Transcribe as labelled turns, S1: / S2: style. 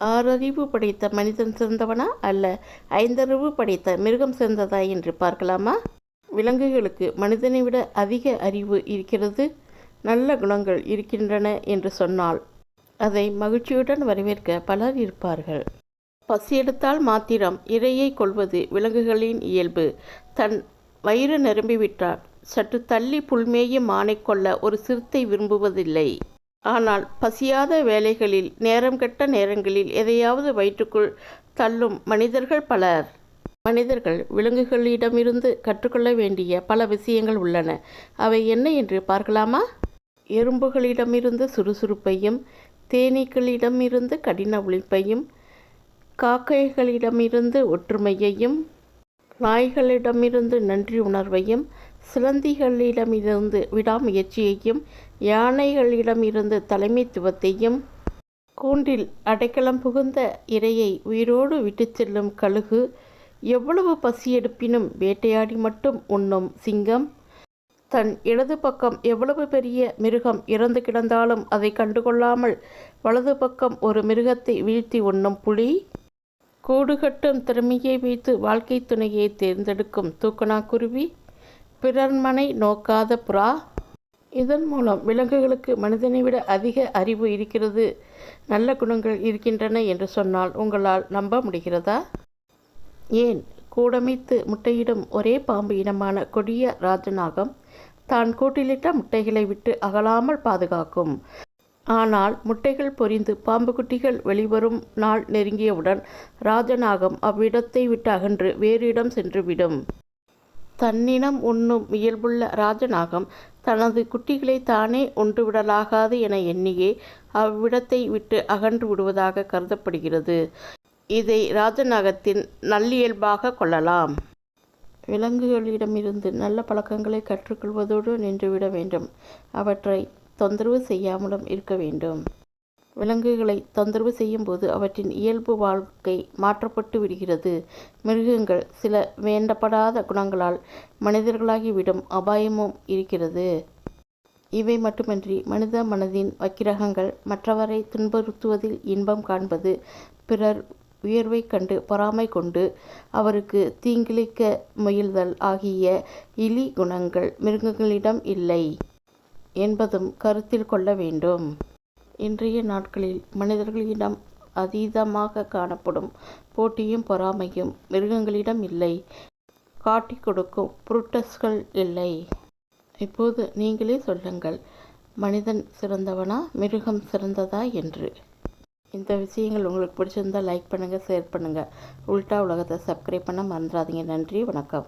S1: ஆறறிவு படைத்த மனிதன் சிறந்தவனா அல்ல? ஐந்தறிவு படைத்த மிருகம் சிறந்ததா என்று பார்க்கலாமா? விலங்குகளுக்கு மனிதனை விட அதிக அறிவு இருக்கிறது நல்ல குணங்கள் இருக்கின்றன என்று சொன்னால் அதை மகிழ்ச்சியுடன் வரவேற்க பலர் இருப்பார்கள். பசி எடுத்தால் மாத்திரம் இரையை கொள்வது விலங்குகளின் இயல்பு. தன் வயிறு நிரம்பிவிட்டால் சற்று தள்ளி புல்மேயும் மானை கொள்ள ஒரு சிறுத்தை விரும்புவதில்லை. ஆனால் பசியாத வேலைகளில் நேரம் கெட்ட நேரங்களில் எதையாவது வயிற்றுக்குள் தள்ளும் மனிதர்கள் பலர். மனிதர்கள் விலங்குகளிடமிருந்து கற்றுக்கொள்ள வேண்டிய பல விஷயங்கள் உள்ளன. அவை என்ன என்று பார்க்கலாமா? எறும்புகளிடமிருந்து சுறுசுறுப்பையும் தேனீக்களிடமிருந்து கடின உழைப்பையும் காக்கைகளிடமிருந்து ஒற்றுமையையும் நாய்களிடமிருந்து நன்றி உணர்வையும் சிலந்திகளிடமிருந்து விடாமுயற்சியையும் யானைகளிடமிருந்து தலைமைத்துவத்தையும் கூண்டில் அடைக்கலம் புகுந்த இரையை உயிரோடு விட்டுச் செல்லும் கழுகு எவ்வளவு பசி எடுப்பினும் வேட்டையாடி மட்டும் உண்ணும் சிங்கம். தன் இடது பக்கம் எவ்வளவு பெரிய மிருகம் இறந்து கிடந்தாலும் அதை கண்டுகொள்ளாமல் வலது பக்கம் ஒரு மிருகத்தை வீழ்த்தி உண்ணும் புலி. கூடுகட்டும் திறமையை வைத்து வாழ்க்கை துணையை தேர்ந்தெடுக்கும் தூக்கணாக்குருவி. பிறர்மனை நோக்காத புறா. இதன் மூலம் விலங்குகளுக்கு மனிதனை விட அதிக அறிவு இருக்கிறது. நல்ல குணங்கள் இருக்கின்றன என்று சொன்னால் உங்களால் நம்ப முடிகிறதா? ஏன்? கூடமைத்து முட்டையிடும் ஒரே பாம்பு இனமான கொடிய ராஜநாகம் தான் கூட்டிலிட்ட முட்டைகளை விட்டு அகலாமல் பாதுகாக்கும். ஆனால் முட்டைகள் பொரிந்து பாம்பு குட்டிகள் வெளிவரும் நாள் நெருங்கியவுடன் ராஜநாகம் அவ்விடத்தை விட்டு அகன்று வேறு இடம் சென்றுவிடும் தன்னினம் உண்ணும் இயல்புள்ள ராஜநாகம் தனது குட்டிகளை தானே ஒன்றுவிடலாகாது என எண்ணியே அவ்விடத்தை விட்டு அகன்று விடுவதாக கருதப்படுகிறது. இதை ராஜநாகத்தின் நல்லியல்பாக கொள்ளலாம். விலங்குகளிடமிருந்து நல்ல பழக்கங்களை கற்றுக்கொள்வதோடு நின்றுவிட வேண்டும். அவற்றை தொந்தரவு செய்யாமலும் இருக்க வேண்டும். விலங்குகளை தொந்தரவு செய்யும்போது அவற்றின் இயல்பு வாழ்க்கை மாற்றப்பட்டு விடுகிறது. மிருகங்கள் சில வேண்டப்படாத குணங்களால் மனிதர்களாகிவிடும் அபாயமும் இருக்கிறது. இவை மட்டுமின்றி மனித மனதின் வக்கிரகங்கள் மற்றவரை துன்புறுத்துவதில் இன்பம் காண்பது பிறர் உயர்வை கண்டு பொறாமை கொண்டு அவருக்கு தீங்கிழிக்க முயல்தல் ஆகிய இலி குணங்கள் மிருகங்களிடம் இல்லை என்பதும் கருத்தில் கொள்ள வேண்டும். இன்றைய நாட்களில் மனிதர்களிடம் அதீதமாக காணப்படும் போட்டியும் பொறாமையும் மிருகங்களிடம் இல்லை. காட்டிக் கொடுக்கும் புருட்டஸ்கள் இல்லை. இப்போது நீங்களே சொல்லுங்கள் மனிதன் சிறந்தவனா மிருகம் சிறந்ததா என்று. இந்த விஷயங்கள் உங்களுக்கு பிடிச்சிருந்தால் லைக் பண்ணுங்கள் ஷேர் பண்ணுங்கள் உல்டா உலகத்தை சப்ஸ்கிரைப் பண்ண மறந்துடாதீங்க. நன்றி வணக்கம்.